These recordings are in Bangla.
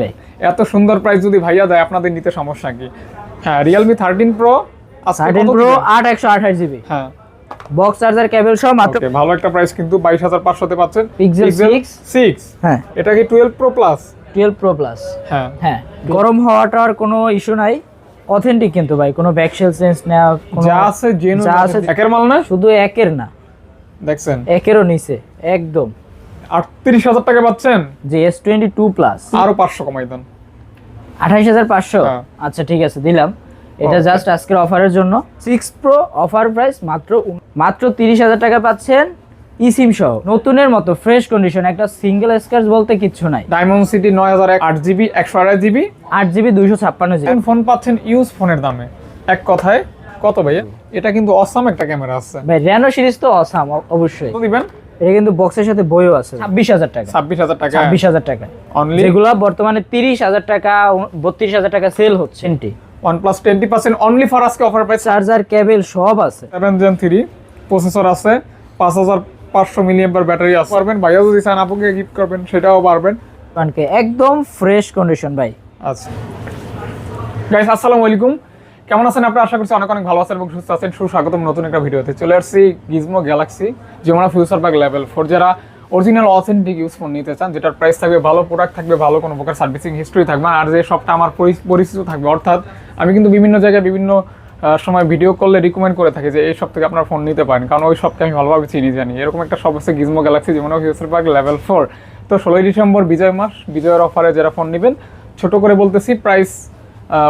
ভাই। এত সুন্দর প্রাইস যদি ভাইয়া দেয় আপনাদের নিতে সমস্যা কি? হ্যাঁ Realme thirteen pro thirteen pro আট একশো আঠাশ জিবি হ্যাঁ। বক্স চার্জার কেবল সহ মাত্র ওকে ভালো একটা প্রাইস কিন্তু বাইশ হাজার পাঁচশোতে পাচ্ছেন। Pixel six। সিক্স হ্যাঁ। এটা কি twelve pro plus twelve pro plus হ্যাঁ। হ্যাঁ গরম হওয়াটার কোনো ইস্যু নাই। অথেন্টিক কিন্তু ভাই কোনো ব্যাকশেল সেন্স কোনো যা আছে জেনু যা আছে একের মাল না? শুধু একের না। দেখছেন? একেরও নিচে একদম। আটত্রিশ হাজার টাকা পাচ্ছেন? যে এস টোয়েন্টি টু প্লাস আরও পাঁচশো কমাই দেন। আঠাইশ হাজার পাঁচশো? হ্যাঁ। আচ্ছা ঠিক আছে দিলাম। এটা জাস্ট আজকের অফারের জন্য। সিক্স প্রো অফার প্রাইস মাত্র মাত্র তিরিশ হাজার টাকা পাচ্ছেন ইসিম সহ। নতুনের মতো ফ্রেশ কন্ডিশন একটা সিঙ্গেল স্ক্র্যাচ বলতে কিচ্ছু নাই। ডায়মন্ড সিটি নয় হাজার আট জিবি একশো আড়াই জিবি। আট জিবি দুইশো ছাপ্পান্ন জিবি। ফোন পাচ্ছেন ইউজ ফোনের দামে। এক কথায় কত ভাইয়া? এটা কিন্তু অসাম একটা ক্যামেরা আছে। ভাই র্যানো সিরিজ তো অসাম অবশ্যই। দিবেন? এটা কিন্তু বক্সের সাথে বইও আছে। ছাব্বিশ হাজার টাকা। ছাব্বিশ হাজার টাকা। ছাব্বিশ হাজার টাকা। অনলি যেগুলো বর্তমানে তিরিশ হাজার টাকা বত্রিশ হাজার টাকা সেল হচ্ছে। One plus twenty percent only for আজকে অফার প্রাইস চার্জার কেবল সব আছে। সেভেন জেন থ্রি প্রসেসর আছে পাঁচ হাজার পাঁচশো মিলিয়াম্পার ব্যাটারি আছে। পারবেন? ভাইয়া যদি চান আপুকে গিফট করবেন সেটাও পারবেন। কারণকে একদম ফ্রেশ কন্ডিশন ভাই। আচ্ছা। গাইস আসসালামু আলাইকুম। কেমন আছেন আপনি আশা করছি অনেক অনেক ভালো আছেন এবং সুস্থ আছেন। সুস্বাগতম নতুন একটা ভিডিওতে। চলে আসছি গিজমো গ্যালাক্সি যেমন ফিউচার বাগ লেভেল ফোর যারা অরিজিনাল অথেন্টিক ইউজ ফোন নিতে চান, যেটার প্রাইস থাকবে, ভালো প্রোডাক্ট থাকবে, ভালো কোনো প্রকার সার্ভিসিং হিস্ট্রি থাকবে, আর যে সবটা আমার পরি- পরিচিত থাকবে, অর্থাৎ আমি কিন্তু বিভিন্ন জায়গায় বিভিন্ন সময় ভিডিও করলে রিকমেন্ড করে থাকি যে এই সব থেকে আপনার ফোন নিতে পারেন। কারণ ওই সবকে আমি ভালোভাবে চিনি, জানি। এরকম একটা সব হচ্ছে গিজমো গ্যালাক্সি যেমন ফিউচার পার্ক লেভেল ফোর তো ষোলোই ডিসেম্বর বিজয় মাস, বিজয়ের অফারে যারা ফোন নেবেন, ছোট করে বলতেছি প্রাইস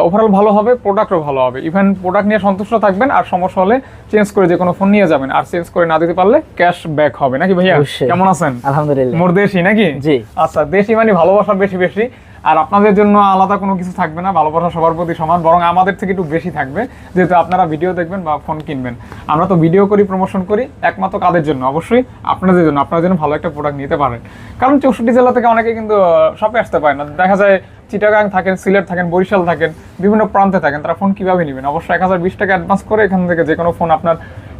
ওভারঅল ভালো হবে প্রোডাক্টও ভালো হবে। ইভেন প্রোডাক্ট নিয়ে সন্তুষ্ট থাকবেন আর সমস্যা হলে চেঞ্জ করে যে কোনো ফোন নিয়ে যাবেন। আর চেঞ্জ করে না দিতে পারলে ক্যাশ ব্যাক হবে। নাকি ভাইয়া? কেমন আছেন? আলহামদুলিল্লাহ। মোর দেশি নাকি? জি। আচ্ছা দেশি মানে ভালোবাসা বেশি বেশি। আর আপনাদের জন্য আলাদা কোনো কিছু থাকবে না ভালোবাসা সবার প্রতি সমান, বরং আমাদের থেকে একটু বেশি থাকবে, যেহেতু আপনারা ভিডিও দেখবেন বা ফোন কিনবেন। আমরা তো ভিডিও করি প্রমোশন করি, একমাত্র কাদের জন্য? অবশ্যই আপনাদের জন্য, আপনার জন্য ভালো একটা প্রোডাক্ট নিতে পারেন। কারণ চৌষট্টি জেলা থেকে অনেকে কিন্তু শপে আসতে পারে না। দেখা যায় চিটাগাং থাকেন, সিলেট থাকেন, বরিশাল থাকেন, বিভিন্ন প্রান্তে থাকেন, তারা ফোন কীভাবে নেবেন? অবশ্যই এক হাজার বিশ টাকা অ্যাডভান্স করে এখান থেকে যে কোনো ফোন আপনার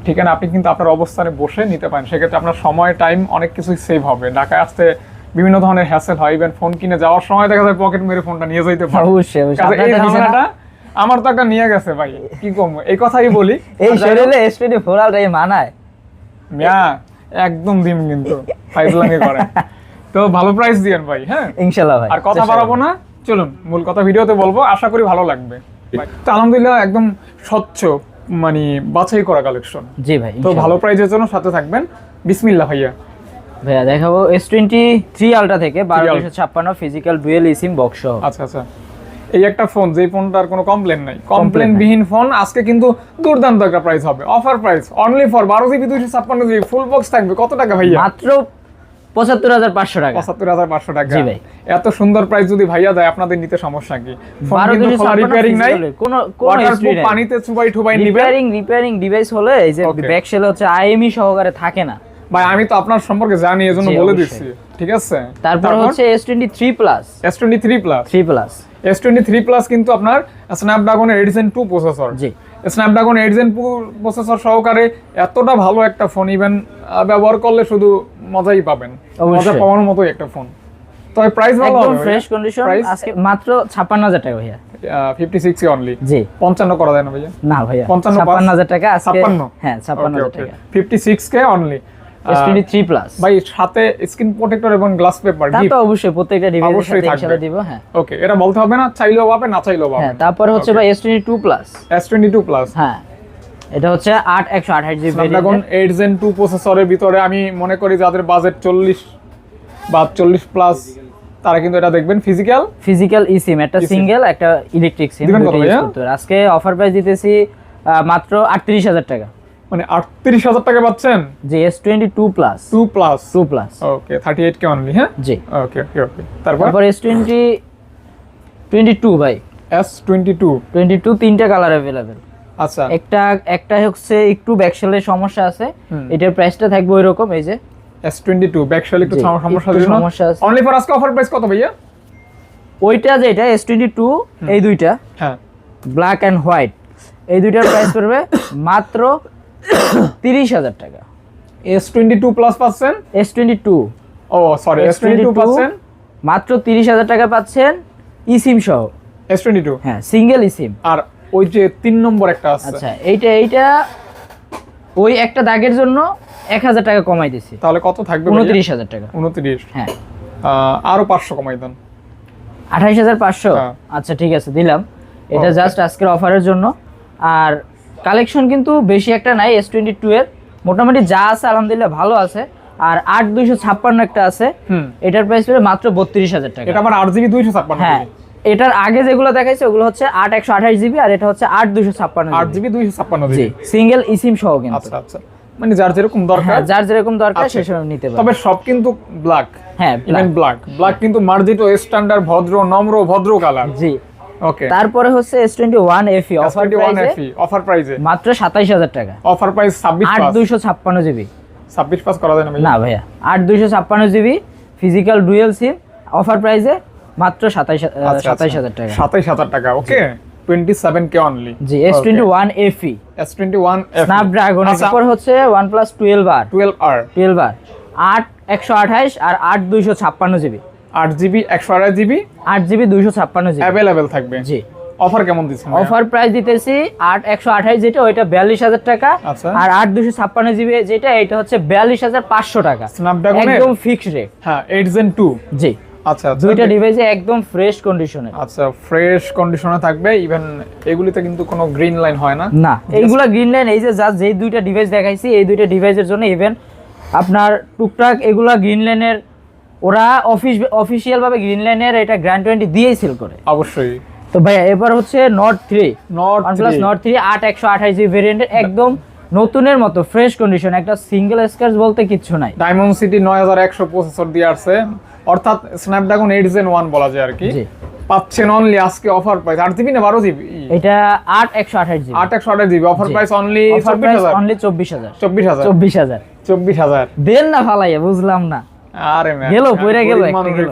ঠিকানা, আপনি কিন্তু আপনার অবস্থানে বসে নিতে পারেন। সেক্ষেত্রে আপনার সময় টাইম অনেক কিছুই সেভ হবে। ঢাকায় আসতে বিভিন্ন ধরনের হ্যাসেল হয় ইভেন ফোন কিনে যাওয়ার সময় দেখা যায় পকেট মেরে ফোনটা নিয়ে যাইতে পারে। অবশ্যই। এই? ঝামেলাটা আমার তো একটা নিয়ে গেছে ভাই কি কম এই কথাই বলি। এই হোক, শরীরে এস টোয়েন্টি ফোর আলটাই মানায়। মিয়া একদম দিম কিন্তু ফাইজলামি করে। তো ভালো প্রাইস দিয়েন ভাই হ্যাঁ? ইনশাল্লাহ ভাই আর কথা বাড়াবো না চলুন মূল কথা ভিডিওতে বলব আশা করি ভালো লাগবে। তো আলহামদুলিল্লাহ একদম স্বচ্ছ মানে বাছাই করা কালেকশন জি ভাই তো ভালো প্রাইজের জন্য সাথে থাকবেন। বিসমিল্লাহ ভাইয়া। ভাইয়া দেখাবো এস টোয়েন্টি থ্রি আলটা থেকে বারো। দুশো ছাপ্পান্ন ফিজিক্যাল ডুয়েল ইসিম বক্স আচ্ছা আচ্ছা। এই একটা ফোন যে ফোনটার কোনো কমপ্লেন নাই। কমপ্লেন বিহীন ফোন আজকে কিন্তু দুর্দান্ত একটা প্রাইস হবে। অফার প্রাইস অনলি ফর বারো জিবি দুইশো ছাপ্পান্ন জিবি ফুল বক্স থাকবে। কত টাকা ভাইয়া? মাত্র পঁচাত্তর হাজার পাঁচশো টাকা। পঁচাত্তর হাজার পাঁচশো টাকা। এত সুন্দর প্রাইস যদি ভাইয়া দেয় আপনাদের নিতে সমস্যা কি? রিপেয়ারিং নাই। কোনো কোনো। পানিতে চুবাই ঠুবাই রিপেয়ারিং রিপেয়ারিং ডিভাইস হলে এই যে. ব্যাক সেল হচ্ছে আইএমই সহকারে থাকে না। ভাই আমি তো আপনার সম্পর্কে জানি এজন্য বলে দিচ্ছি ঠিক আছে? তারপর হচ্ছে S twenty three plus S twenty three plus three plus S twenty three plus কিন্তু আপনার স্ন্যাপড্রাগনের এডিসেন টু প্রসেসর জি। স্ন্যাপড্রাগন এইট জেন প্রসেসর সহকারে এতটা ভালো একটা ফোন ইভেন ব্যবহার করলে শুধু মজাই পাবেন। মজা পাওয়ার মতোই একটা ফোন তবে প্রাইস ভালো একদম ফ্রেশ কন্ডিশন আজকে মাত্র ছাপ্পান্ন হাজার টাকা ভাইয়া। ফিফটি সিক্স অনলি জি। পঞ্চান্ন করা যায় না ভাইয়া? না ভাইয়া 55 ছাপ্পান্ন হাজার টাকা আজকে ছাপ্পান্ন? হ্যাঁ ছাপ্পান্ন হাজার টাকা। Fifty six K only S twenty three plus ভাই সাথে স্ক্রিন প্রোটেক্টর এবং গ্লাস পেপার তা তো অবশ্যই প্রত্যেকটা ডিভাইসের সাথে ইনশাআল্লাহ দিব হ্যাঁ। ওকে এটা বলতে হবে না চাইলেও পাবে না চাইলেও পাবে। হ্যাঁ তারপরে হচ্ছে ভাই S twenty two plus S twenty two plus হ্যাঁ এটা হচ্ছে আট একশো আঠাশ GB Snapdragon eight gen two প্রসেসরের ভিতরে আমি মনে করি যাদের বাজেট চল্লিশ বা চল্লিশ প্লাস তারা কিন্তু এটা দেখবেন ফিজিক্যাল ফিজিক্যাল ই সিম একটা সিঙ্গেল একটা ইলেকট্রিক সিম? আজকে অফার প্রাইস দিতেছি মাত্র আটত্রিশ হাজার টাকা। মানে আটত্রিশ হাজার টাকা পাচ্ছেন? Twenty two plus two plus two plus okay thirty eight K only হ্যাঁ? জি। ওকে ওকে ওকে তারপর? তারপর এস টোয়েন্টি টোয়েন্টি টু ভাই। S twenty two twenty two তিনটা কালার অ্যাভেলেবেল আচ্ছা। একটা একটা হচ্ছে একটু ব্যাকশেলের সমস্যা আছে। এটার প্রাইসটা থাকবে ওই রকম এই যে। এস টোয়েন্টি টু ব্যাকশাল একটু সমস্যা দিল সমস্যা আছে। অনলি ফর আজকে অফার প্রাইস কত ভাইয়া? ওইটা যেটা এস টোয়েন্টি টু এই দুইটা। হ্যাঁ। ব্ল্যাক অ্যান্ড হোয়াইট এই দুইটার প্রাইস পড়বে মাত্র তিরিশ হাজার টাকা। এস টোয়েন্টি টু প্লাস পাচ্ছেন? S twenty two oh sorry S twenty two পাচ্ছেন? মাত্র তিরিশ হাজার টাকা পাচ্ছেন ই সিম সহ। এস টোয়েন্টি টু হ্যাঁ সিঙ্গেল ই সিম আর ওই যে তিন নম্বর একটা আছে। আচ্ছা এইটা এইটা ওই একটা দাগের জন্য এক হাজার টাকা কমাই দিছি। তাহলে কত থাকবে উনত্রিশ হাজার টাকা। উনত্রিশ। হ্যাঁ। আরও পাঁচশো কমাই দেন। আঠাইশ হাজার পাঁচশো? হ্যাঁ। আচ্ছা ঠিক আছে দিলাম। এটা জাস্ট আজকের অফারের জন্য। আর কালেকশন কিন্তু বেশি একটা নাই এস টোয়েন্টি টু এর। মোটামুটি যা আছে আলহামদুলিল্লাহ ভালো আছে। আর আট দুইশো ছাপ্পান্ন একটা আছে। এটার প্রাইস পেলে মাত্র বত্রিশ হাজার টাকা। এটা আমার আট জিবি দুইশো ছাপ্পান্ন হ্যাঁ। এটার আগে যেগুলো দেখাইছে ওগুলো হচ্ছে আট একশো আঠাশ জিবি আর এটা হচ্ছে আট দুশো ছাপ্পান্ন আট জিবি দুইশো ছাপ্পান্ন জি সিঙ্গেল ইসিম সহ কিন্তু। আচ্ছা আচ্ছা। মানে যার যেরকম দরকার। হ্যাঁ যার যেরকম দরকার আচ্ছা। সে সময় নিতে পারে তবে সব কিন্তু ব্ল্যাক হ্যাঁ ব্ল্যাক ব্ল্যাক কিন্তু মার্জিত স্ট্যান্ডার্ড ভদ্র নম্র ভদ্র কালার জি। ওকে তারপরে হচ্ছে S twenty one FE offer প্রাইসে অফার প্রাইসে মাত্র সাতাইশ হাজার টাকা। অফার প্রাইস ছাব্বিশ আট পাস। দুইশো ছাপ্পান্ন জিবি। ছাব্বিশ পাস করা যায় না না ভাইয়া আট দুইশো ছাপ্পান্ন GB physical dual SIM offer প্রাইসে মাত্র সাতাইশ আচ্ছা, সাতাইশ হাজার টাকা। সাতাইশ হাজার টাকা okay twenty seven K only জি S twenty one FE S twenty one Snapdragon আচ্ছা। হচ্ছে প্লাস টুয়েলভ আর টুয়েলভ আর টুয়েলভ আর আট একশো আঠাইশ আর আট দুইশো ছাপ্পান্ন জিবি। আট জিবি একশো আড়াই জিবি আট জিবি দুইশো ছাপ্পান্ন জিবি অ্যাভেলেবেল থাকবে। জি। অফার কেমন দিচ্ছেন অফার প্রাইস দিতেছি আট একশো যেটা ওইটা বিয়াল্লিশ হাজার টাকা। আচ্ছা। আর আট দুশো ছাপ্পান্ন জিবি যেটা এটা হচ্ছে বিয়াল্লিশ হাজার পাঁচশো টাকা। একদম ফিক্সড রেট হ্যাঁ এইট জেন টু জি। আচ্ছা আচ্ছা। দুইটা ডিভাইসে একদম ফ্রেশ কন্ডিশনে আচ্ছা ফ্রেশ কন্ডিশনে থাকবে। ইভেন এগুলিতে কিন্তু কোনো গ্রিন লাইন হয় না। না এইগুলা গ্রিন লাইন এই যে জাস্ট যেই দুইটা ডিভাইস দেখাইছি এই দুইটা ডিভাইসের জন্য ইভেন আপনার টুকটাক এগুলা গ্রিন লাইনের ওরা অফিস অফিসিয়াল ভাবে গ্রিন লাইনের এটা গ্র্যান্ড টোয়েন্টি দিয়েই সেল করে। অবশ্যই। তো ভাইয়া এবার হচ্ছে Nord three Nord OnePlus Nord three আট একশো আঠাশ জিবি ভেরিয়েন্টের একদম নতুনের মতো ফ্রেশ কন্ডিশন একটা সিঙ্গেল স্ক্র্যাচ বলতে কিচ্ছু নাই। ডায়মন্ড সিটি নয় হাজার একশো প্রসেসর দিয়ে আসছে। অর্থাৎ স্ন্যাপড্রাগন এইট জেন ওয়ান বলা যায় আর কি। পাচ্ছেন অনলি আজকে অফার প্রাইস আট জিবি না বারো জিবি এটা আট একশো আঠাশ জিবি আট একশো আঠাশ জিবি অফার জি। প্রাইস অনলি অনলি চব্বিশ হাজার। চব্বিশ হাজার। চব্বিশ হাজার। চব্বিশ হাজার। দেন না ফালাইয়া বুঝলাম না। আরে গেলো, পইরা গেলো,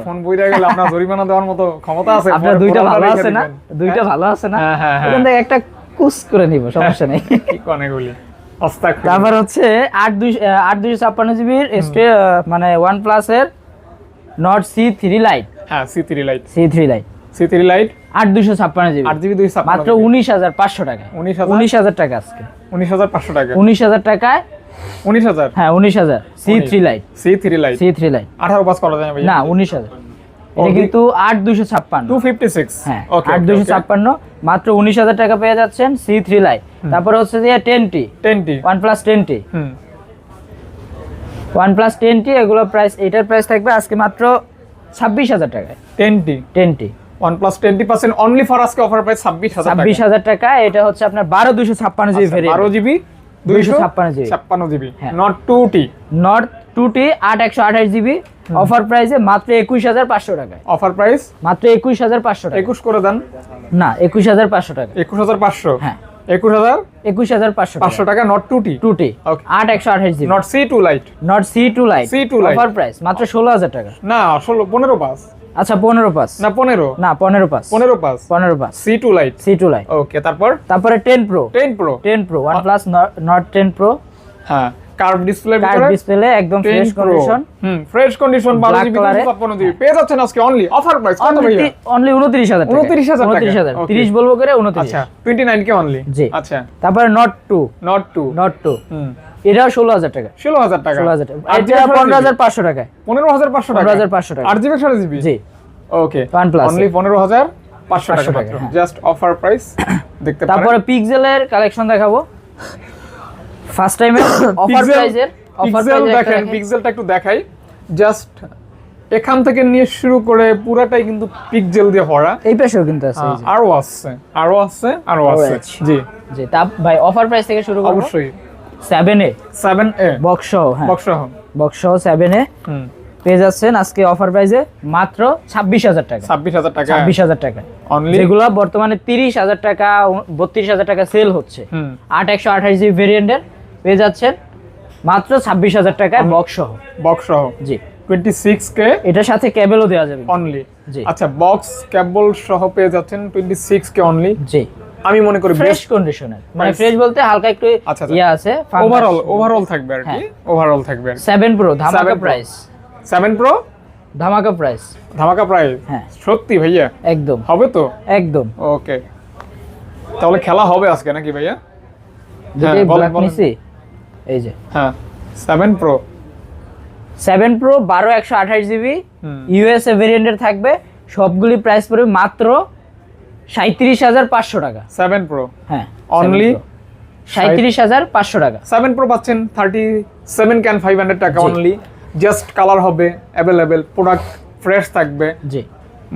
ফোন বইরা গেলে আপনার জরিমানা দেওয়ার মতো ক্ষমতা আছে আপনার দুইটা ভালো আছে না? দুইটা ভালো আছে না? হ্যাঁ, হ্যাঁ, হ্যাঁ। এখান থেকে একটা কুস করে নিব সমস্যা নেই। কি কনে গুলি? তারপর হচ্ছে আট দুই আট দুইশো ছাপ্পান্ন জিবির মানে ওয়ান প্লাসের নট সি থ্রি লাইট হ্যাঁ C three lite C three lite C three lite আট দুইশো ছাপ্পান্ন জিবি। আট জিবি দুই মাত্র উনিশ হাজার পাঁচশো টাকা উনিশ হাজার টাকা আজকে। উনিশ হাজার পাঁচশো টাকা। উনিশ হাজার টাকায় উনিশ হাজার? হ্যাঁ উনিশ হাজার। C three lite C three lite C three lite আঠারো পাস করা যায় না না উনিশ হাজার। এটা কিন্তু আট দুইশো ছাপ্পান্ন। টু ফিফটি সিক্স হ্যাঁ আট দুইশো ছাপ্পান্ন। মাত্র উনিশ হাজার টাকা পেয়ে যাচ্ছেন সি থ্রি লাইট তারপরে হচ্ছে যে ten T ten T one plus ten T one plus ten T এগুলো প্রাইস এটার প্রাইস থাকবে আজকে মাত্র ছাব্বিশ হাজার টাকায়। টেন টি অনলি ফর আজকে অফার প্রাইস টাকা এটা হচ্ছে আপনার বারো দুশো ছাপ্পান্ন জিবি বারো জিবি ছাপ্পান্ন GB. Nord two T Nord two T আট একশো আঠাশ জিবি অফার প্রাইসে মাত্র একুশ হাজার পাঁচশো টাকায়। অফার প্রাইস মাত্র একুশ হাজার পাঁচশো টাকা একুশ করে দেন। না একুশ হাজার পাঁচশো টাকা একুশ হাজার পাঁচশো? হ্যাঁ। একুশ হাজার? একুশ হাজার পাঁচশো পাঁচশো টাকা Nord two T two T আট একশো আঠাশ GB Nord C two lite Nord C two lite C2 Lite। Offer price মাত্র ষোলো হাজার টাকা। না ষোলো পনেরো পাস আচ্ছা পনেরো পাস। না পনেরো। না পনেরো পাস। পনেরো পাস। পনেরো pass. C two lite C two lite okay তারপর? তারপরে ten pro ten pro ten pro one plus Nord ten pro হ্যাঁ কার্ভ ডিসপ্লে কার্ড ডিসপ্লে একদম ফ্রেশ কন্ডিশন হুম ফ্রেশ কন্ডিশন বারো Black জিবি পেয়ে যাচ্ছেন আজকে অনলি অফার প্রাইস কত ভাইয়া? অনলি উনত্রিশ হাজার 29,000 টাকা। উনত্রিশ হাজার। Okay. তিরিশ বলব করে উনত্রিশ। আচ্ছা টোয়েন্টি নাইন কে অনলি জি। আচ্ছা। তারপরে Nord two Nord two Nord two hmm. এটাও ষোলো হাজার টাকা। ষোলো হাজার টাকা। ষোলো হাজার টাকা। এটা পনেরো হাজার পাঁচশো টাকায়। পনেরো হাজার পাঁচশো টাকা। 15,500 টাকা। আট জিবি? জি। ওকে OnePlus অনলি পনেরো হাজার পাঁচশো টাকা হ্যাঁ। জাস্ট অফার প্রাইস দেখতে তারপরে পিক্সেলের কালেকশন দেখাবো। ফার্স্ট টাইমে অফার প্রাইজের পিক্সেল দেখেন পিক্সেলটা একটু দেখাই। জাস্ট এখান থেকে নিয়ে শুরু করে পুরাটাই কিন্তু পিক্সেল দিয়ে ভরা। এই পাশেও কিন্তু আছে এই যে। আরও আসছে আরও আসছে আরও আছে। আছে। জি। জি তা ভাই অফার প্রাইস থেকে শুরু করব। অবশ্যই। Seven A seven A box সহ হ্যাঁ। বক্স সহ বক্স সহ সেভেন এ হুম। পেয়ে যাচ্ছেন আজকে অফার প্রাইসে মাত্র ছাব্বিশ হাজার টাকা। ছাব্বিশ হাজার টাকা। ছাব্বিশ হাজার টাকা। যেগুলো বর্তমানে তিরিশ হাজার টাকা বত্রিশ হাজার টাকা সেল হচ্ছে। আট একশো আঠাশ জিবি ভেরিয়েন্টের পেয়ে যাচ্ছেন মাত্র ছাব্বিশ হাজার টাকায় বক্স সহ। বক্স সহ? জি। টোয়েন্টি সিক্স কে এটার সাথে কেবেলও দেওয়া যাবে। অনলি জি। আচ্ছা বক্স কেবল সহ পেয়ে যাচ্ছেন টোয়েন্টি সিক্স কে অনলি জি। আমি মনে করি ফ্রেশ কন্ডিশনের মানে ফ্রেশ বলতে হালকা একটু আচ্ছা, আচ্ছা। ইয়ে আছে ওভারঅল ওভারঅল থাকবে আর কি? ওভারঅল থাকবে সেভেন প্রো ধামাকা প্রাইস সেভেন প্রো ধামাকা প্রাইস ধামাকা প্রাইস হ্যাঁ। সত্যি ভাইয়া? একদম। হবে তো? একদম। ওকে। তাহলে খেলা হবে আজকে নাকি ভাইয়া? হ্যাঁ, বলেন, ব্ল্যাক। নিছি। এই যে। হ্যাঁ সেভেন প্রো সেভেন প্রো বারো একশো আঠাশ জিবি। ইউএসএ ভেরিয়েন্টের থাকবে। সবগুলি প্রাইস পড়বে মাত্র সাঁত্রিশ হাজার পাঁচশো টাকা। সেভেন প্রো হ্যাঁ Only? সাঁত্রিশ হাজার পাঁচশো টাকা। সেভেন প্রো পাচ্ছেন thirty seven K and five hundred টাকা। অনলি জাস্ট কালার হবে অ্যাভেলেবেল প্রোডাক্ট ফ্রেশ থাকবে। জি।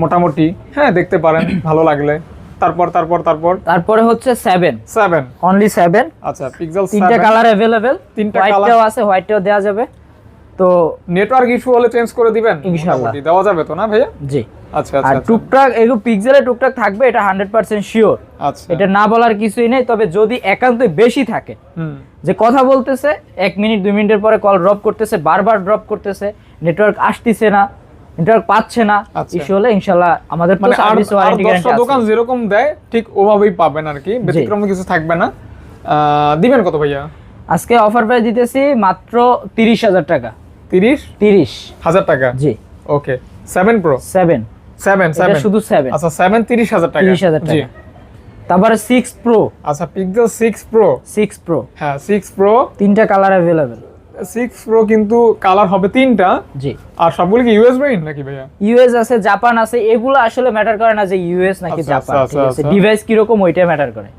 মোটামুটি হ্যাঁ দেখতে পারেন ভালো লাগলে। তারপর তারপর তারপর? তারপরে হচ্ছে সেভেন সেভেন অনলি সেভেন আচ্ছা পিক্সেল তিনটা কালার অ্যাভেলেবেল তিনটা হোয়াইটটাও আছে হোয়াইটটাও দেওয়া যাবে। তো নেটওয়ার্ক ইস্যু হলে চেঞ্জ করে দিবেন? ইনশাআল্লাহ। দেওয়া যাবে তো না ভাইয়া? জি। আর আচ্ছা আচ্ছা। টুকটাক এগুলো পিক্সেলে টুকটাক থাকবে এটা হান্ড্রেড পার্সেন্ট শিওর আচ্ছা। এটা না বলার কিছুই নেই তবে যদি বেশি থাকে যে কথা বলতেছে এক মিনিট দুই মিনিটের পরে কল ড্রপ করতেছে বারবার ড্রপ করতেছে নেটওয়ার্ক আসতেছে না নেটওয়ার্ক পাচ্ছে না আচ্ছা। ইস্যু হলে ইনশাল্লাহ আমাদের তো মানে সার্ভিস ওয়ারেন্টি দোকান যেরকম দেয় ঠিক ওভাবেই পাবেন আর কি। ব্যতিক্রম কিছু থাকবে না। দিবেন কত ভাইয়া? আজকে অফার প্রাইস দিতেছি মাত্র তিরিশ হাজার টাকা। তিরিশ? তিরিশ। হাজার টাকা? জি। ওকে সেভেন প্রো সেভেন শুধু আচ্ছা সেভেন তিরিশ হাজার টাকা। তিরিশ হাজার জি। টাকা। তারপরে সিক্স প্রো আচ্ছা Pixel six pro six pro হ্যাঁ সিক্স প্রো তিনটা কালার অ্যাভেলেবেল সিক্স প্রো কিন্তু কালার হবে তিনটা। জি। আর সবগুলো কি ইউএস ব্রেইন নাকি ভাইয়া? ইউএস আছে জাপান আছে এগুলো আসলে ম্যাটার করে না যে ইউএস নাকি জাপান আচ্ছা, ঠিক আছে। ডিভাইস কীরকম ওইটা ম্যাটার করে।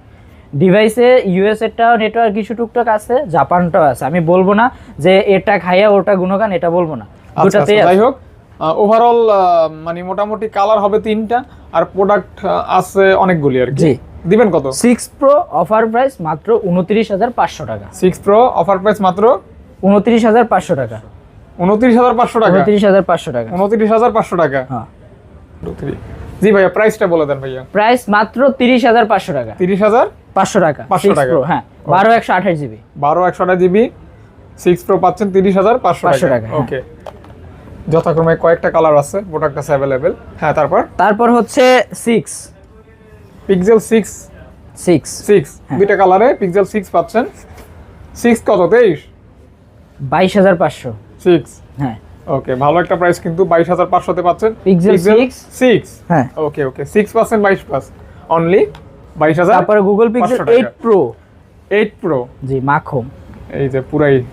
ডিভাইসে ইউএস এরটাও নেটওয়ার্ক কিছু টুকটাক আছে জাপানটাও আছে। আমি বলব না যে এটা খাইয়া ওটা গুণগান এটা বলব না। দুটাতেই যাই হোক। ওভারঅল মানে মোটামুটি কালার হবে তিনটা আর প্রোডাক্ট আছে অনেকগুলি আর কি। দিবেন কত? সিক্স প্রো অফার প্রাইস মাত্র উনত্রিশ হাজার পাঁচশো টাকা। সিক্স প্রো অফার প্রাইস মাত্র? উনত্রিশ হাজার পাঁচশো টাকা। উনত্রিশ হাজার পাঁচশো টাকা? উনত্রিশ হাজার পাঁচশো টাকা। উনত্রিশ হাজার পাঁচশো টাকা? হ্যাঁ। জি ভাইয়া প্রাইসটা বলে দেন ভাইয়া। প্রাইস মাত্র তিরিশ হাজার পাঁচশো টাকা। তিরিশ হাজার? পাঁচশো টাকা। 500 টাকা। হ্যাঁ। বারো একশো আঠাশ জিবি। বারো একশোটা জিবি। সিক্স প্রো পাচ্ছেন তিরিশ হাজার পাঁচশো 500 টাকা। হ্যাঁ। ওকে যথাক্রমে কয়েকটা কালার আছে প্রোডাক্ট আছে অ্যাভেলেবেল হ্যাঁ তারপর? তারপর হচ্ছে six Pixel six six six. দুইটা কালারে পিক্সেল সিক্স পাচ্ছেন। সিক্স কত তেইশ? বাইশ হাজার পাঁচশো। সিক্স হ্যাঁ। ওকে ভালো একটা প্রাইস কিন্তু বাইশ হাজার পাঁচশোতে পাচ্ছেন। Pixel six? সিক্স হ্যাঁ। ওকে ওকে সিক্স পার্সেন্ট বাইশ প্লাস অনলি বাইশ হাজার তারপরে Google Pixel 500 eight pro eight pro জি মাখো। এই যে পুরাই হুম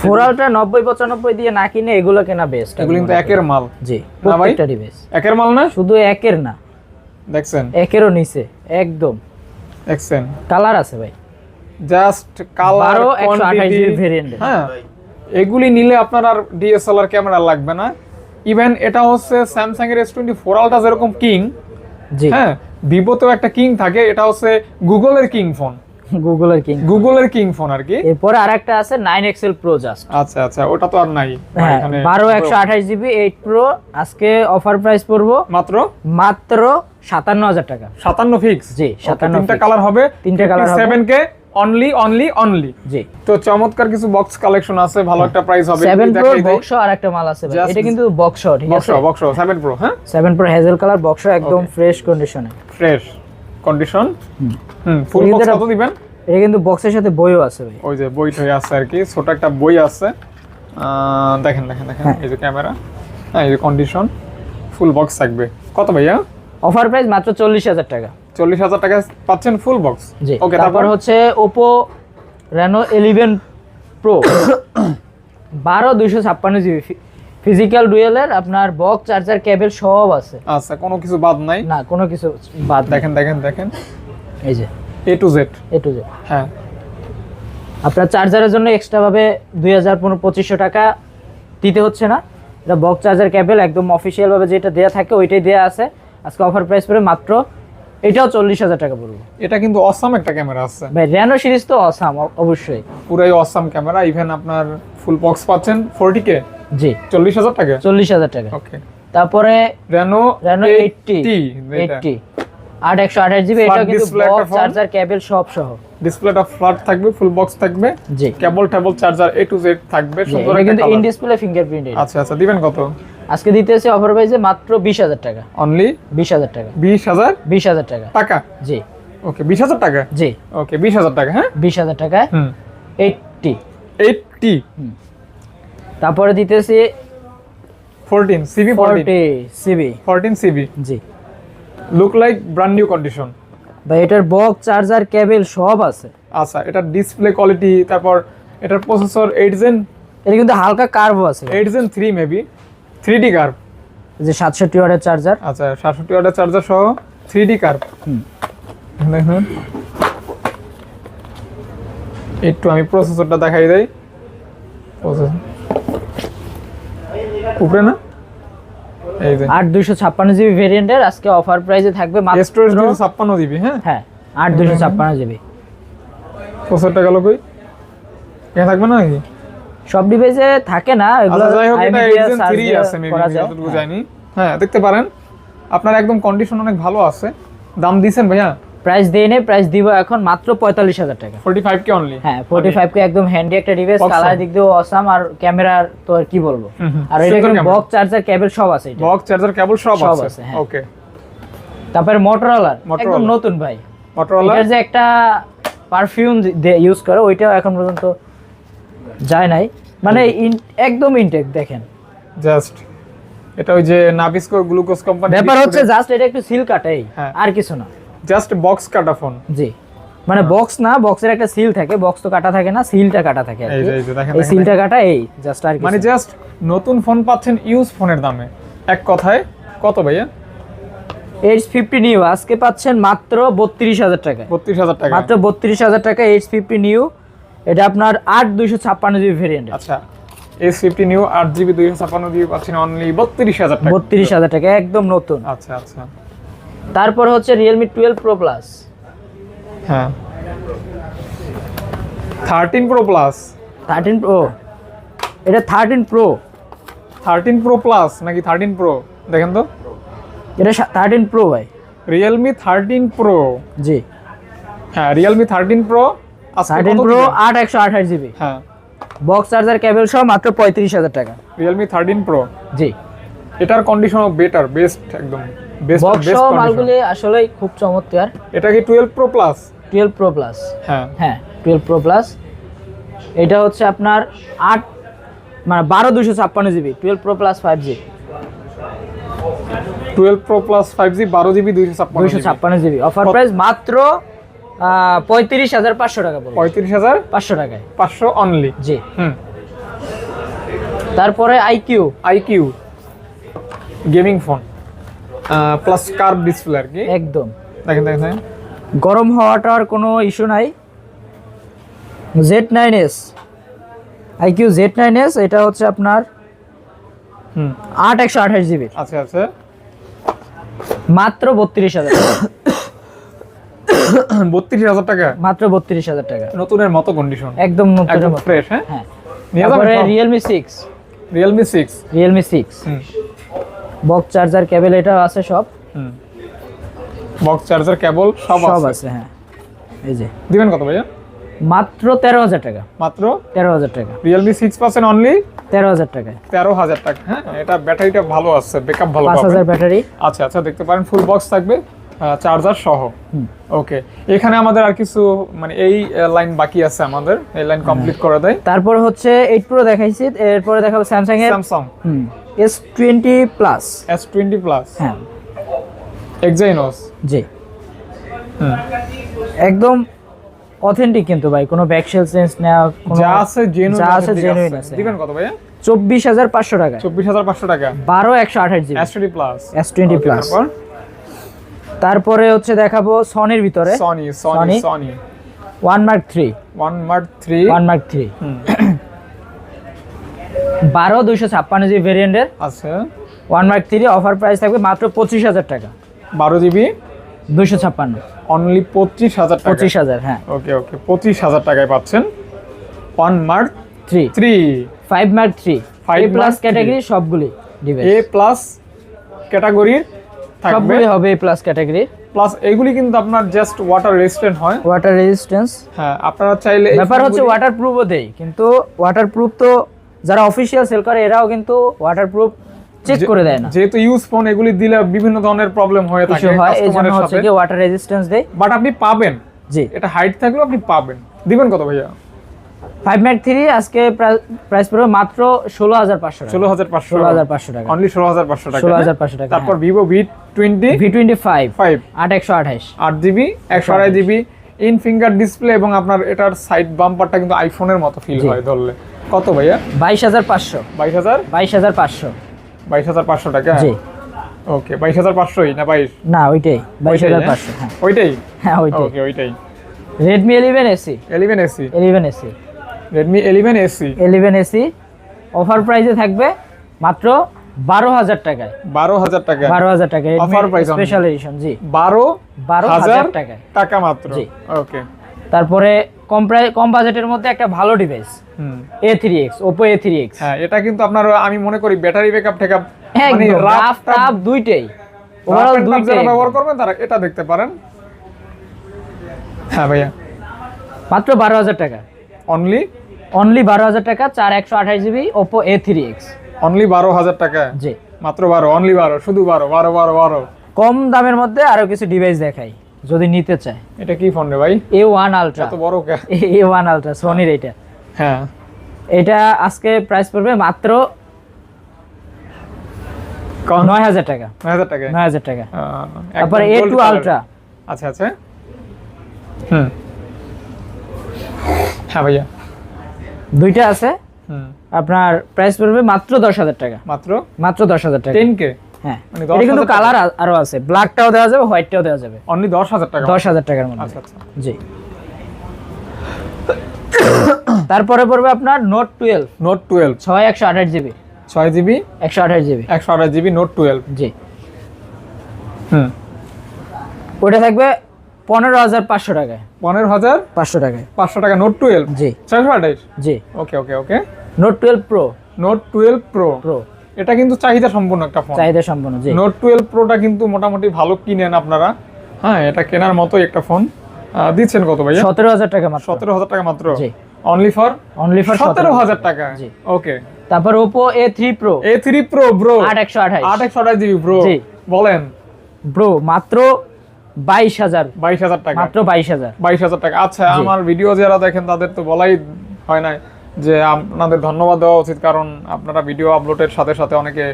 ফোরালটা নব্বই পঁচানব্বই দিয়ে না কিনে এগুলো কেনা বেস্ট এগুলো কিন্তু একের মাল। জি না ভাই? প্রত্যেকটা ডিভাইস একের মাল না? শুধু একের না। দেখছেন? একেরও নিচে একদম। দেখছেন? কালার আছে ভাই। জাস্ট কালার আঠাশ ভেরিয়েন্ট হ্যাঁ এগুলি নিলে আপনার আর ডিএসএলআর ক্যামেরা লাগবে না। ইভেন এটা হচ্ছে স্যামসাং এর এস টোয়েন্টি ফোর আলটা যেরকম কিং জি। হ্যাঁ ভিভোতেও একটা কিং থাকে এটা হচ্ছে গুগলের কিং ফোন গুগলের কিং গুগলের কিং ফোন আর কি? এরপরে আর একটা আছে নাইন এক্সেল প্রো জাস্ট আচ্ছা আচ্ছা ওটা তো আর নাই। হ্যাঁ এখানে বারো একশো আঠাশ জিবি এইট প্রো আজকে অফার প্রাইস পড়ব। মাত্র? মাত্র সাতান্ন হাজার টাকা। সাতান্ন ফিক্স জি, 57 তিনটা কালার হবে। তিনটা colour হবে। Seven K only only only জি। তো চমৎকার কিছু বক্স কালেকশন আছে ভালো একটা প্রাইস হবে। সেভেন প্রো বক্স আর একটা মাল আছে ভাই। এটা কিন্তু বক্স ঠিক বক্স আছে? বক্স সেভেন প্রো হ্যাঁ? Seven pro hazel colour box একদম ফ্রেশ কন্ডিশনে fresh condition hmm. Full box কত দিবেন? এটা কিন্তু বক্সের সাথে বইও আছে ভাই। ওই যে বইটা আছে আর কি ছোট একটা বই আছে। দেখেন দেখেন দেখেন হ্যাঁ। এই যে ক্যামেরা। হ্যাঁ এই যে কন্ডিশন ফুল বক্স থাকবে। কত ভাইয়া? অফার প্রাইস মাত্র চল্লিশ হাজার টাকা। চল্লিশ হাজার টাকা পাচ্ছেন ফুল বক্স ওকে তারপর তারপর? হচ্ছে ওপো রেনো ইলেভেন প্রো বারো দুইশো ছাপ্পান্ন জিবি ফিজিক্যাল ডুয়েলের আপনার বক্স চার্জার কেবল সব আছে। আচ্ছা কোনো কিছু বাদ নাই? না কোনো কিছু বাদ দেখেন দেখেন দেখেন। এই যে। A to Z A to Z হ্যাঁ। আপনার চার্জারের জন্য এক্সট্রা ভাবে দুই হাজার পনেরো পঁচিশশো টাকা দিতে হচ্ছে না। এটা বক্স চার্জার কেবল একদম অফিসিয়াল ভাবে যেটা দেওয়া থাকে ওইটাই দেওয়া আছে। আজকে অফার প্রাইস পড়ে মাত্র এটাও চল্লিশ হাজার টাকা পড়বে। এটা কিন্তু অসাম একটা ক্যামেরা আছে। ভাই র্যানো সিরিজ তো অসাম অবশ্যই। পুরাই অসাম ক্যামেরা ইভেন আপনার ফুল বক্স পাচ্ছেন ফোরটি কে। জি। চল্লিশ হাজার টাকা? চল্লিশ হাজার টাকা। ওকে তারপরে রেনো র্যানো এইটটি এইটটি আট একশো আঠাশ জিবি এটাও কিন্তু বক্স চার্জার কেবল সব সহ। ডিসপ্লেটা ফ্ল্যাট থাকবে ফুল বক্স থাকবে। জি। কেবল টেবল চার্জার এ টু জেড থাকবে সুন্দর এটা কিন্তু ইন ডিসপ্লে ফিঙ্গারপ্রিন্ট আচ্ছা আচ্ছা দিবেন কত? আজকে দিতেছে অফার প্রাইসে মাত্র বিশ হাজার টাকা। অনলি বিশ হাজার টাকা। বিশ হাজার? বিশ হাজার টাকা। টাকা? জি। ওকে বিশ হাজার টাকা? জি। ওকে বিশ হাজার টাকা হ্যাঁ? বিশ হাজার টাকায় হুম। Eighty eighty hmm. তারপরে দিতেছি fourteen Civi fourteen forty Civi fourteen Civi জি। Look like brand new condition বা এটার বক্স চার্জার কেবল সব আছে। আচ্ছা এটার ডিসপ্লে কোয়ালিটি তারপর এটার প্রসেসর এইট জেন এটা কিন্তু হালকা কার্ভও আছে। Eight gen three maybe three D curve যে সাতষট্টি ওয়াটের চার্জার আচ্ছা সাতষট্টি ওয়াটের চার্জার সহ থ্রি ডি কার্ভ হুম। দেখুন। একটু আমি প্রসেসরটা দেখাই দেই। প্রসেসর উপরে না? এই যে। আট দুইশো ছাপ্পান্ন জিবি ভেরিয়েন্টের আজকে অফার প্রাইসে থাকবে স্টোরেজ মাত্র দুশো ছাপ্পান্ন দিবি হ্যাঁ? হ্যাঁ আট দুইশো ছাপ্পান্ন জিবি। প্রসেসরটা গেল কই এখানে থাকবে না নাকি? সব ডিভাইসে থাকে না এগুলো আচ্ছা যাই হোক এটা থ্রি দিয়ে আছে মেবি যতটুকু। জানি। হ্যাঁ দেখতে পারেন। আপনার একদম কন্ডিশন অনেক ভালো আছে। দাম দিয়েছেন ভাইয়া? প্রাইস দিয়ে নেই প্রাইস দিব এখন মাত্র পঁয়তাল্লিশ হাজার টাকা। ফোর্টি ফাইভ কে অনলি হ্যাঁ ফোর্টি ফাইভ কে একদম হ্যান্ডি একটা ডিভাইস কালার দিক দিয়েও অসাম আর ক্যামেরার তো আর কি বলব? আর এটা বক্স চার্জার কেবল সব আছে এটা। বক্স চার্জার কেবল সব আছে? হ্যাঁ। ওকে তারপরে মোটরোলার একদম নতুন ভাই। মোটরোলা এটার যে একটা পারফিউম ইউজ করে ওইটাও এখন পর্যন্ত যায় নাই। মানে একদম ইনটেক দেখেন। জাস্ট এটা ওই যে নাবিস্কো গ্লুকোজ কোম্পানি ব্যাপার হচ্ছে জাস্ট এটা একটু সিল কাটাই হ্যাঁ। আর কিছু না। জাস্ট বক্স কাটা ফোন। জি। মানে বক্স না বক্সের একটা সিল থাকে বক্স তো কাটা থাকে না সিলটা কাটা থাকে এই যে দেখেন এই সিলটা কাটা এই জাস্ট আর মানে জাস্ট নতুন ফোন পাচ্ছেন ইউজ ফোনের দামে। এক কথায় কত ভাইয়া? এইচ ফিফটি নিউ আজকে পাচ্ছেন মাত্র বত্রিশ হাজার টাকায়। বত্রিশ হাজার টাকা। মাত্র বত্রিশ হাজার টাকা এইচ ফিফটি নিউ এটা আপনার আট দুইশো ছাপ্পান্ন জিবি ভেরিয়েন্ট আচ্ছা এস ফিফটি নিউ আট জিবি দুইশো ছাপ্পান্ন জিবি পাচ্ছেন অনলি বত্রিশ হাজার টাকা। বত্রিশ হাজার টাকা একদম নতুন। আচ্ছা আচ্ছা। তারপর হচ্ছে রিয়েলমি টুয়েলভ প্রো প্লাস হ্যাঁ। Thirteen pro plus thirteen pro এটা thirteen pro thirteen pro plus নাকি থার্টিন প্রো দেখেন তো। এটা থার্টিন প্রো ভাই। রিয়েলমি থার্টিন প্রো জি। হ্যাঁ Realme thirteen pro thirteen pro আট একশো আঠাশ জিবি। হ্যাঁ। বক্স চার্জার কেবল সহ মাত্র পঁয়ত্রিশ হাজার টাকা। রিয়েলমি থার্টিন প্রো জি। এটার কন্ডিশন বেটার বেস্ট একদম। মালগুলি আসলেই খুব চমৎকার। এটা কি twelve pro plus twelve pro plus হ্যাঁ। হ্যাঁ টুয়েলভ প্রো প্লাস এটা হচ্ছে আপনার আট মানে বারো দুশো ছাপ্পান্ন GB twelve pro plus five G twelve pro plus five G বারো জিবি দুইশো ছাপ্পান্ন দুইশো ছাপ্পান্ন জিবি। অফার প্রাইস মাত্র পঁয়ত্রিশ হাজার পাঁচশো টাকা পঁয়ত্রিশ হাজার পাঁচশো টাকায়। পাঁচশো অনলি জি। হুম। তারপরে iQOO iQOO gaming phone plus curve display আর কি? একদম। দেখেন দেখেন। গরম হওয়াটার কোনো ইস্যু নাই। Z nine S iQOO Z nine S এটা হচ্ছে আপনার আট একশো আঠাশ জিবি আচ্ছা আচ্ছা। মাত্র বত্রিশ হাজার বত্রিশ হাজার টাকা? মাত্র বত্রিশ হাজার টাকা। নতুনের মতো কন্ডিশন একদম নতুন ফ্রেশ হ্যাঁ? Realme six Realme six Realme six box charger cable এটা আছে সব। হুম। বক্স চার্জার কেবল সব সব আছে। হ্যাঁ। এই যে। দিবেন কত ভাইয়া? মাত্র তেরো হাজার টাকা। মাত্র? তেরো হাজার টাকা। রিয়েলমি সিক্স পার্সেন্ট অনলি তেরো হাজার টাকায়। তেরো হাজার টাকা হ্যাঁ? এটা ব্যাটারিটা ভালো আছে ব্যাকআপ ভালো পাঁচ। হাজার ব্যাটারি। আচ্ছা আচ্ছা দেখতে পারেন ফুল বক্স থাকবে চার্জার সহ। ওকে এখানে আমাদের আর কিছু মানে এই লাইন বাকি আছে আমাদের এই লাইন কমপ্লিট করে দেয়। তারপর হচ্ছে এইট প্রো দেখাইছি এরপরে দেখাবো স্যামসাং এর। Samsung S twenty plus S twenty plus হ্যাঁ। এক্সাইনোস জি। একদম অথেন্টিক কিন্তু ভাই কোনো ব্যাকশেল সেন্স কোনো যা আছে জেনুইন যা আছে genuine আছে। দিবেন কত ভাইয়া? চব্বিশ হাজার পাঁচশো টাকা। চব্বিশ হাজার পাঁচশো টাকা। বারো একশো আঠাশ GB. S twenty plus S twenty plus তারপরে? হচ্ছে দেখাবো সনির ভিতরে। Sony Sony? Sony one mark three one mark three one mark three বারো দুইশো ছাপ্পান্ন জিবি ভেরিয়েন্টের আছে। One mark three offer price থাকবে মাত্র পঁচিশ হাজার টাকা। বারো জিবি? দুইশো ছাপ্পান্ন। অনলি পঁচিশ হাজার টাকা। পঁচিশ হাজার হ্যাঁ। ওকে ওকে পঁচিশ হাজার টাকায় পাচ্ছেন one mark three three five mark three A plus category সবগুলি ডিভাইস এ প্লাস ক্যাটাগরির থাকবে। সবগুলি হবে এ প্লাস ক্যাটাগরি প্লাস এগুলি কিন্তু আপনার জাস্ট ওয়াটার রেজিস্ট্যান্ট হয়। ওয়াটার রেজিস্ট্যান্স হ্যাঁ আপনারা চাইলে ব্যাপার হচ্ছে ওয়াটার প্রুফও দেয় কিন্তু ওয়াটার প্রুফ তো যারা অফিসিয়াল সেল করে এরাও কিন্তু ওয়াটারপ্রুফ চেক করে দেয় না। যেহেতু ইউজ ফোন এগুলি দিলে বিভিন্ন ধরনের প্রবলেম হয়ে থাকে হয় এই জন্য হচ্ছে কি ওয়াটার রেজিস্ট্যান্স দেয়। বাট আপনি পাবেন। জি। এটা হাইট থাকলেও আপনি পাবেন। দিবেন কত ভাইয়া? ফাইভ ম্যাক থ্রি আজকে প্রাইস পড়বে মাত্র ষোলো হাজার পাঁচশো ষোলো হাজার পাঁচশো ষোলো হাজার পাঁচশো টাকা। অনলি ষোলো হাজার পাঁচশো টাকা ষোলো হাজার পাঁচশো টাকা তারপর Vivo V twenty V twenty five five আট একশো আঠাইশ আট জিবি একশো আড়াই জিবি ইন ফিঙ্গার ডিসপ্লে এবং আপনার এটার সাইড বাম্পারটা কিন্তু আইফোনের মতো ফিল হয় ধরলে। কত ভাইয়া? বাইশ হাজার পাঁচশো। বাইশ হাজার? বাইশ হাজার পাঁচশো। বাইশ হাজার পাঁচশো টাকা? জি। ওকে বাইশ হাজার পাঁচশোই না বাইশ? না ওইটাই বাইশ হাজার হ্যাঁ? পাঁচশো হ্যাঁ। ওইটাই? হ্যাঁ ওইটাই। ওকে ওইটাই। Redmi eleven SE eleven SE eleven SE Redmi eleven SE eleven SE offer প্রাইসে থাকবে মাত্র বারো হাজার টাকায়। বারো হাজার টাকা বারো হাজার টাকায়। Offer price স্পেশাল এডিশন জি। বারো বারো হাজার হাজার টাকায়। টাকা মাত্র। জি। ওকে। তারপরে কম বাজেটের মধ্যে একটা ভালো device A three X Oppo A three X হ্যাঁ এটা কিন্তু আপনার আমি মনে করি ব্যাটারি ব্যাকআপ মানে রাফ রাফ টাপ দুইটাই। ওভারঅল যারা ব্যবহার করবেন তারা এটা দেখতে পারেন। হ্যাঁ ভাইয়া। মাত্র বারো হাজার টাকা। অনলি অনলি বারো হাজার টাকা চার একশো আঠাশ GB Oppo A three X only বারো হাজার টাকা। জি। মাত্র বারো অনলি বারো শুধু বারো বারো বারো বারো। কম দামের মধ্যে আরও কিছু ডিভাইস দেখাই যদি নিতে চায়। এটা কি ফোন রে ভাই? এ ওয়ান আলট্রা এত বড় কে? এ ওয়ান আলট্রা সোনির এটা। হ্যাঁ। এটা আজকে প্রাইস পড়বে মাত্র নয় হাজার টাকা। নয় হাজার টাকা নয় হাজার টাকা। তারপরে এ টু। আলট্রা আচ্ছা আচ্ছা। হুম। হ্যাঁ ভাইয়া। দুইটা আছে। হুম। আপনার প্রাইস পড়বে মাত্র দশ হাজার টাকা। মাত্র? মাত্র দশ হাজার টাকা। টেন কে হ্যাঁ। মানে এটা কিন্তু কালার আরও আছে। ব্ল্যাকটাও দেওয়া যাবে হোয়াইটটাও দেওয়া যাবে। অনলি দশ হাজার টাকা দশ হাজার টাকার মধ্যে। আচ্ছা আচ্ছা। জি। তারপরে পড়বে আপনার নোট টুয়েলভ নোট টুয়েলভ ছয় একশো আঠাশ জিবি। ছয় জিবি? একশো আঠাশ জিবি। একশো আঠাশ জিবি নোট টুয়েলভ জি। হুম। ওটা থাকবে পনেরো হাজার পাঁচশো টাকায়। পনেরো হাজার পাঁচশো টাকায়। পাঁচশো টাকা নোট টুয়েলভ জি। ছয়শো আঠাশ? জি। Okay okay okay. Note twelve pro note twelve pro pro এটা কিন্তু চাহিদা সম্পূর্ণ একটা ফোন চাহিদা সম্পন্ন জি। নোট টুয়েলভ প্রোটা কিন্তু মোটামুটি ভালো কিনেন আপনারা। হ্যাঁ এটা কেনার মতোই একটা ফোন দিচ্ছেন কত ভাইয়া? সতেরো হাজার টাকা মাত্র। সতেরো হাজার টাকা মাত্র? জি। অনলি ফর অনলি ফর সতেরো। হাজার টাকা। জি। ওকে তারপর Oppo A three pro A three pro bro আট একশো আঠাশ। আট একশো আঠাশ জিবি ব্রো জি। বলেন। ব্রো মাত্র বাইশ হাজার। বাইশ হাজার টাকা। মাত্র বাইশ হাজার। বাইশ হাজার টাকা। আচ্ছা আমার ভিডিও যারা দেখেন তাদের তো বলাই হয় না যে আপনাদের ধন্যবাদ দেওয়া উচিত কারণ আপনারা ভিডিও আপলোডের সাথে সাথে অনেকে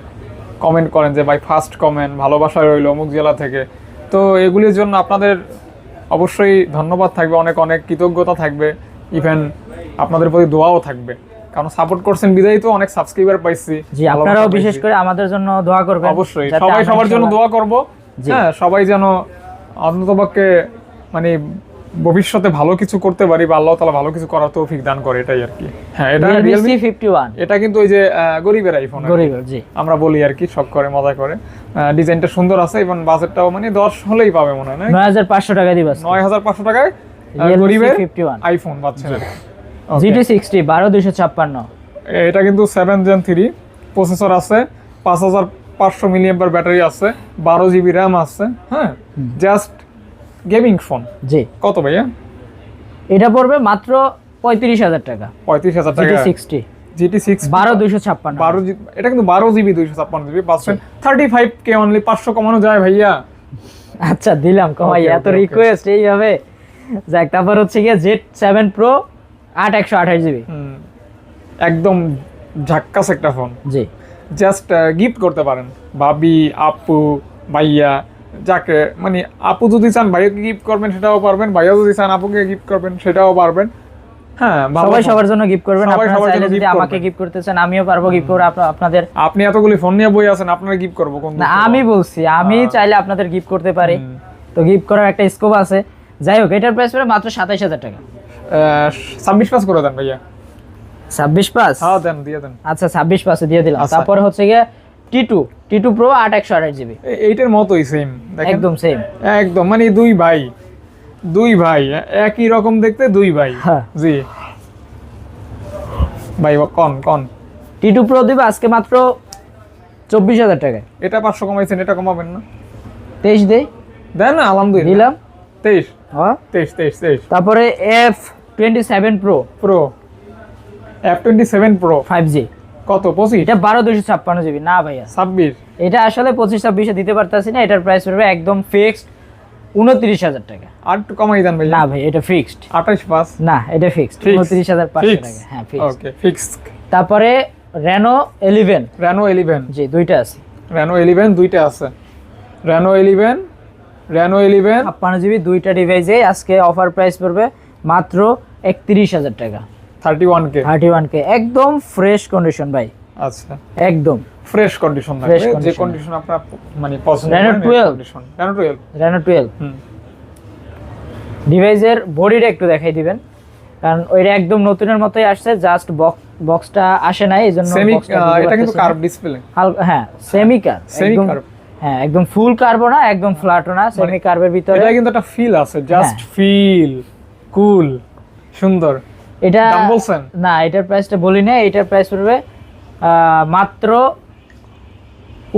কমেন্ট করেন যে ভাই ফার্স্ট কমেন্ট ভালোবাসা রইল অমুক জেলা থেকে। তো এগুলির জন্য আপনাদের অবশ্যই ধন্যবাদ থাকবে অনেক অনেক কৃতজ্ঞতা থাকবে। ইভেন আপনাদের প্রতি দোয়াও থাকবে। কারণ সাপোর্ট করছেন বিদায়ী তো অনেক সাবস্ক্রাইবার পাইছি জি আপনারাও বিশেষ করে আমাদের জন্য দোয়া করবেন অবশ্যই সবাই সবার জন্য দোয়া করব। হ্যাঁ সবাই যেন অন্ততপক্ষে মানে ভবিষ্যতে ভালো কিছু করতে পারি বা আল্লাহ তালা ভালো কিছু করার তৌফিক দান করে এটাই আর কি। হ্যাঁ এটা রিয়েলমি C51 এটা কিন্তু ওই যে গরিবের আইফোন গরিবের জি। আমরা বলি আর কি শখ করে মজা করে। ডিজাইনটা সুন্দর আছে এবং বাজেটটাও মানে দশ হলেই পাবে মনে হয় নয়? হাজার পাঁচশো টাকা দিবাস নয় হাজার পাঁচশো টাকায় গরিবের C51 আইফোন পাচ্ছেন. জিটি সিক্সটি বারো দুশো ছাপ্পান্ন। এটা কিন্তু সেভেন জেন থ্রি প্রসেসর আছে পাঁচ হাজার পাঁচশো মিলিয়াম্পার ব্যাটারি আছে বারো জিবি র্যাম আছে হ্যাঁ? Just gaming phone? জি। কত ভাইয়া? এটা পড়বে মাত্র পঁয়ত্রিশ হাজার টাকা। পঁয়ত্রিশ হাজার টাকা। সিক্সটি। জিটি সিক্স বারো দুশো ছাপ্পান্ন। বারো এটা কিন্তু বারো জিবি দুইশো ছাপ্পান্ন জিবি পাচ্ছেন থার্টি ফাইভ কে অনলি পাঁচশো কমানো যায় ভাইয়া। আচ্ছা দিলাম কমাই এত. রিকোয়েস্ট এইভাবে। যাক তারপর হচ্ছে গিয়ে জেড সেভেন প্রো আট একশো আঠাশ জিবি। হুম, একদম ঝাক্কাস একটা ফোন। জি। জাস্ট গিফট করতে পারেন। ভাবি আপু ভাইয়া যাকে মানে আপু যদি চান ভাইয়াকে গিফট করবেন সেটাও পারবেন ভাইয়া যদি চান আপুকে গিফট করবেন সেটাও পারবেন। হ্যাঁ সবাই সবার জন্য গিফট করবেন সবাই আপনারা সবার জন্য যদি আমাকে গিফট করতে চান আমিও পারব গিফট করে আপনাদের আপনি এতগুলি ফোন নিয়ে বই আছেন আপনারা গিফট করব কোন না আমি বলছি আমি চাইলে আপনাদের গিফট করতে পারি। তো গিফট করার একটা স্কোপ আছে। যাই হোক এটার প্রাইস পড়ে মাত্র সাতাইশ হাজার টাকা। ছাব্বিশ পাস করে দেন ভাইয়া। ছাব্বিশ পাস? হ্যাঁ দেন দিয়ে দেন। আচ্ছা ছাব্বিশ পাসে দিয়ে দিলাম। আচ্ছা। তারপরে হচ্ছে গিয়ে T two T two pro আট একশো আঠাশ জিবি এইটার মতোই সেম একদম সেম একদম মানে দুই ভাই। দুই ভাই একই রকম দেখতে দুই ভাই। হ্যাঁ। জি। ভাই কন কন। টি টু প্রো দিবে আজকে মাত্র চব্বিশ হাজার টাকায়। এটা পাঁচশো কমাইছেন এটা কমাবেন না। তেইশ দেই? দেন আলহামদুলিল্লাহ। দিলাম। তেইশ। হ্যাঁ। তেইশ তেইশ তেইশ। তারপরে F twenty seven pro pro F twenty seven pro five G কত পঁচিশ? এটা বারো দুশো ছাপ্পান্ন জিবি। না ভাইয়া। ছাব্বিশ? এটা আসলে পঁচিশ ছাব্বিশে দিতে পারতেছি না এটার প্রাইস পড়বে একদম ফিক্সড উনত্রিশ হাজার টাকা। আর একটু কমাই দেন ভাই না ভাই এটা ফিক্সড আঠাইশ পাঁচ? না এটা ফিক্সড Fixed. উনত্রিশ হাজার পাঁচশো টাকা হ্যাঁ ফিক্সড ওকে তারপরে রেনো এলিভেন রেনো ইলেভেন জি দুইটা আছে। রেনো ইলেভেন দুইটা আছে। রেনো ইলেভেন রেনো ইলেভেন ছাপ্পান্ন জিবি দুইটা ডিভাইসে আজকে অফার প্রাইস পড়বে মাত্র একত্রিশ হাজার টাকা। Thirty one K thirty one K একদম ফ্রেশ কন্ডিশন ভাই। আচ্ছা। একদম। ফ্রেশ কন্ডিশন যে কন্ডিশন আপনার মানে পছন্দ Reno 12 condition Reno twelve Reno twelve hmm. ডিভাইসের বডিটা একটু দেখাই দিবেন। কারণ ওইটা একদম নতুনের মতোই আসছে জাস্ট বক্স বক্সটা আসে নাই এই জন্য সেমি এটা কিন্তু কার্ভ ডিসপ্লে হ্যাঁ সেমি কার Semi curve। হ্যাঁ একদম ফুল কার্বো না একদম ফ্ল্যাটও না সেমি কার্ভের ভিতরে। এটা কিন্তু একটা ফিল আছে জাস্ট। ফিল কুল সুন্দর। এটা বলছেন? না এটার প্রাইসটা বলি না এটার প্রাইস পড়বে মাত্র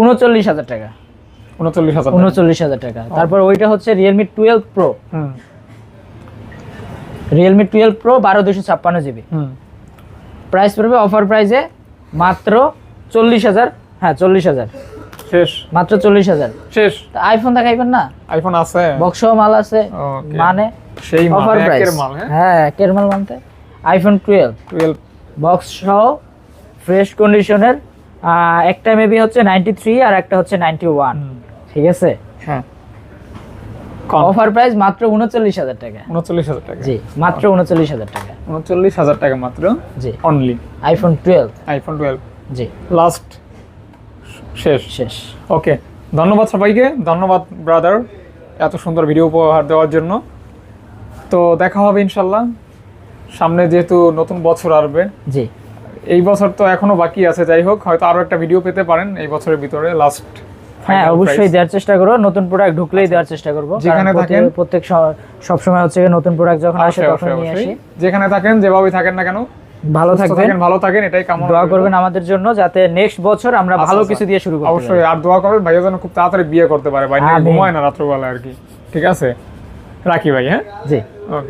উনচল্লিশ হাজার টাকা। উনচল্লিশ হাজার উনচল্লিশ হাজার টাকা। তারপর ওইটা হচ্ছে রিয়েলমি টুয়েলভ প্রো হুম। রিয়েলমি টুয়েলভ প্রো বারো দুশো ছাপ্পান্ন জিবি হুম। প্রাইস পড়বে অফার প্রাইসে মাত্র চল্লিশ হাজার হ্যাঁ চল্লিশ হাজার। শেষ। মাত্র চল্লিশ হাজার। শেষ। আইফোন দেখাইবেন না? আইফোন আছে। বক্স মাল আছে মানে সেই অফার প্রাইস মাল হ্যাঁ? হ্যাঁ একের মাল মানতে। আইফোন টুয়েলভ টুয়েলভ বক্স সহ ফ্রেশ কন্ডিশনের একটা মেবি হচ্ছে নাইনটি থ্রি আর একটা হচ্ছে নাইনটি ওয়ান ঠিক আছে? হ্যাঁ। অফার প্রাইস মাত্র উনচল্লিশ হাজার টাকা। উনচল্লিশ হাজার টাকা। জি মাত্র উনচল্লিশ হাজার টাকা। উনচল্লিশ হাজার টাকা মাত্র? জি। Only iPhone twelve iPhone twelve জি। লাস্ট শেষ। শেষ। ওকে ধন্যবাদ সবাইকে। ধন্যবাদ ব্রাদার এত সুন্দর ভিডিও উপহার দেওয়ার জন্য। তো দেখা হবে ইনশাল্লাহ। সামনে যেহেতু নতুন বছর আসবে জি। এই বছর তো এখনও বাকি আছে যাই হোক হয়তো আরও একটা ভিডিও পেতে পারেন এই বছরের ভিতরে লাস্ট হ্যাঁ অবশ্যই দেওয়ার চেষ্টা করব নতুন প্রোডাক্ট ঢুকলেই দেওয়ার চেষ্টা করব আচ্ছা। যেখানে থাকেন- প্রত্যেক সব সময় হচ্ছে নতুন প্রোডাক্ট যখন আসে তখন নিয়ে আসি। যেখানে থাকেন যেভাবে থাকেন না কেন ভালো থাকবেন। থাকেন ভালো থাকেন এটাই কামনা দোয়া করবেন আমাদের জন্য যাতে নেক্সট বছর আমরা আচ্ছা, ভালো আচ্ছা। কিছু দিয়ে শুরু করতে পারি। অবশ্যই আর দোয়া করবেন ভাইয়া যেন খুব তাড়াতাড়ি বিয়ে করতে পারে ভাই। ঘুমায় না রাত্রবেলা আর কি। ঠিক আছে? রাখি ভাই হ্যাঁ? জি। ওকে